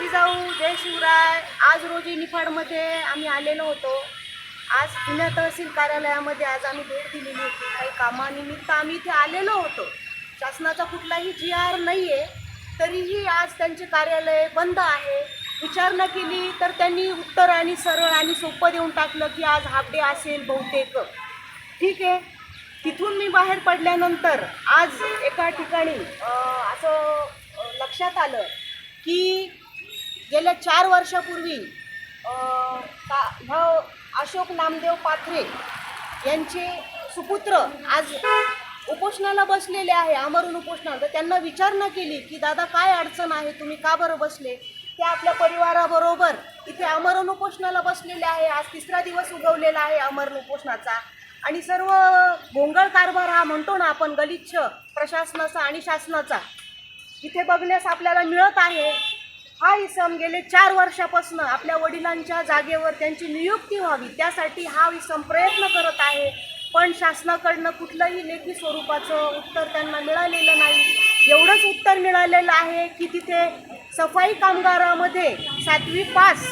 जिजाऊ जय शिवराय आज रोजी निफाडमध्ये आम्ही आलेलो होतो. आज जुन्या तहसील कार्यालयामध्ये आज आम्ही भेट दिलेली होती. काही कामानिमित्त आम्ही इथे आलेलो होतो. शासनाचा कुठलाही जी आर नाही आहे तरीही आज त्यांचे कार्यालय बंद आहे. विचारणा केली तर त्यांनी उत्तर आणि सरळ आणि सोपं देऊन टाकलं की आज हाफ डे असेल बहुतेक. ठीक आहे. तिथून मी बाहेर पडल्यानंतर आज एका ठिकाणी असं लक्षात आलं की गेल्या चार वर्षापूर्वी का ह्या अशोक नामदेव पाथरे यांचे सुपुत्र आज उपोषणाला बसलेले आहे आमरण उपोषणाला. तर त्यांना विचारणा केली की दादा काय अडचण आहे? तुम्ही का बरं बसले? ते आपल्या परिवाराबरोबर इथे अमरण उपोषणाला बसलेले आहे. आज तिसरा दिवस उगवलेला आहे अमरण उपोषणाचा. आणि सर्व भोंगळ कारभार हा म्हणतो ना आपण गलिच्छ प्रशासनाचा आणि शासनाचा. इथे बघण्यास आपल्याला मिळत आहे. हा इसम गेले चार वर्षापासून आपल्या वडिलांच्या जागेवर त्यांची नियुक्ती व्हावी त्यासाठी हा इसम प्रयत्न करत आहे. पण शासनाकडनं कुठलंही लेखी स्वरूपाचं उत्तर त्यांना मिळालेलं नाही. एवढंच उत्तर मिळालेलं आहे की तिथे सफाई कामगारामध्ये सातवी पास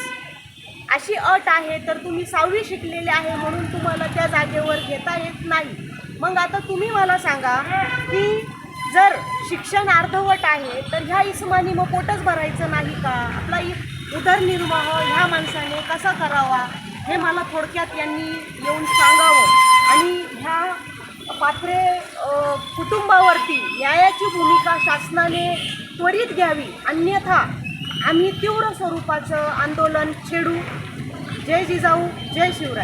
अशी अट आहे तर तुम्ही सहावी शिकलेले आहे म्हणून तुम्हाला त्या जागेवर घेता येत नाही. मग आता तुम्ही मला सांगा की जर शिक्षण अर्धवट आहे तर ह्या इसमानी मग पोटच भरायचं नाही का? आपला इ- उदरनिर्वाह ह्या माणसाने कसा करावा हे मला थोडक्यात यांनी येऊन सांगावं. आणि ह्या पात्रे कुटुंबावरती न्यायाची भूमिका शासनाने त्वरित घ्यावी अन्यथा आम्ही तीव्र स्वरूपाचं आंदोलन छेडू. जय जिजाऊ जय शिवराय.